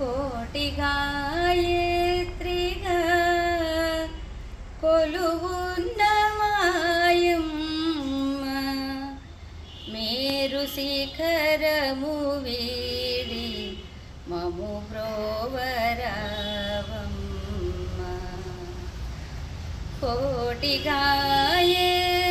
కోటి గాయత్రిగా కొలువున్న మాయమ్మ మేరు శిఖరము వీడి మము బ్రోవరవమ్మ కోటి గాయత్రిగా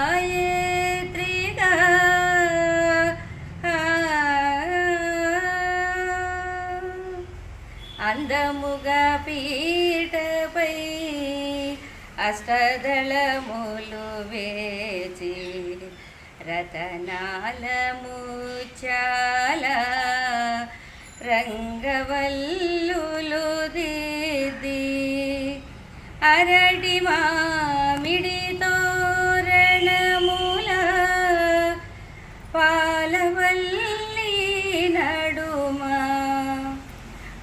గాయత్రిగా అందముగా పీటపై అష్టదళములు వేచి రతనాల ముచ్చాల రంగవల్లులు దిద్ది అరటి మా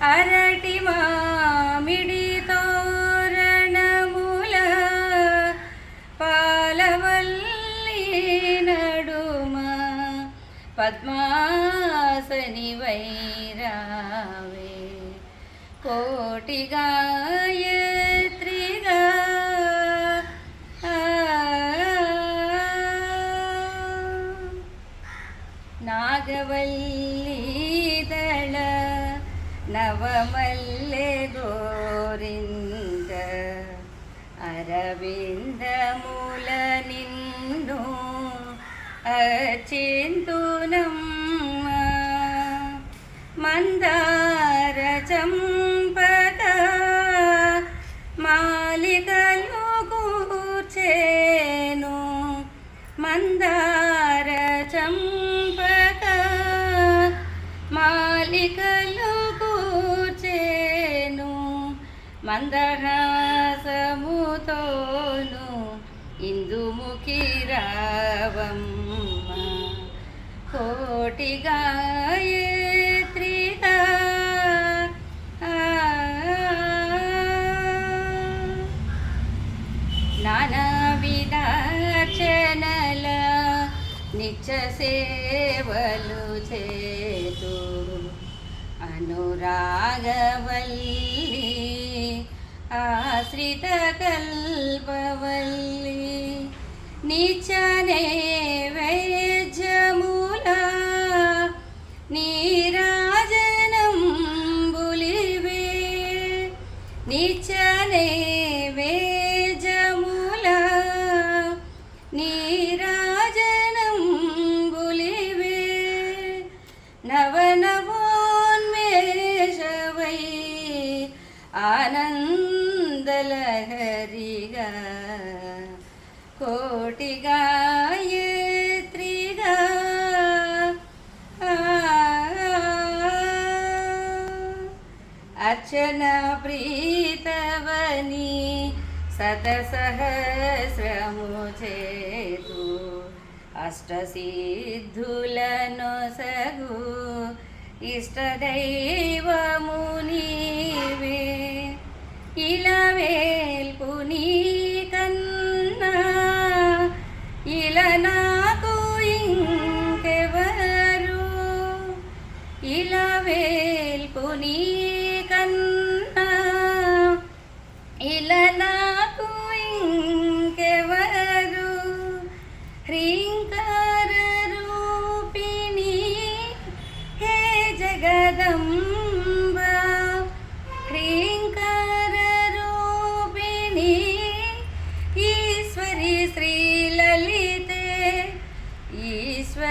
ಅರಟಿ ಮಾಮಿಡಿ ತೋರಣ ಮೂಲ ಪಾಲವಲ್ಲಿ ನಡುಮ ಪದ್ಮಾಸನಿ ವೈರಾವೆ. ಕೋಟಿಗಾಯತ್ರಿಗ ನಾಗವಲ್ಲಿ ದಳ గోరింద అరవిందమూల నిన్ను అచింతునమ్మ. మందార చంపక మాలికలు కూర్చేను. మందార చంపక మాలికలు కూర్చేను మందహాసముతోను ఇందుముఖి రావమ్మ కోటి గాయత్రిగా నానావిధాచనల నిత్య సేవలు చేతు అనురాగవల్లి ఆశ్రిత కల్పవల్లి నిత్యనే అర్చన ప్రీతవని శతసహస్రము చేతు అష్టసిద్ధులను సగు ఇష్టదైవము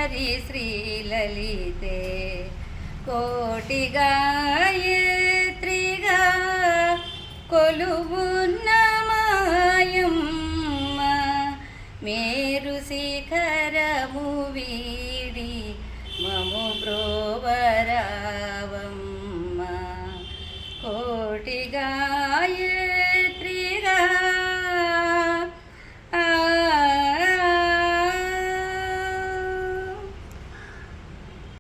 ಸುಂದರಿ ಶ್ರೀಲಲಿತೆ కోటిగాయత్రిగా కొలువున్న మాయమ్మ. మేరు శిఖరము వీడి మము బ్రోవరావమ్మ. కోటిగాయ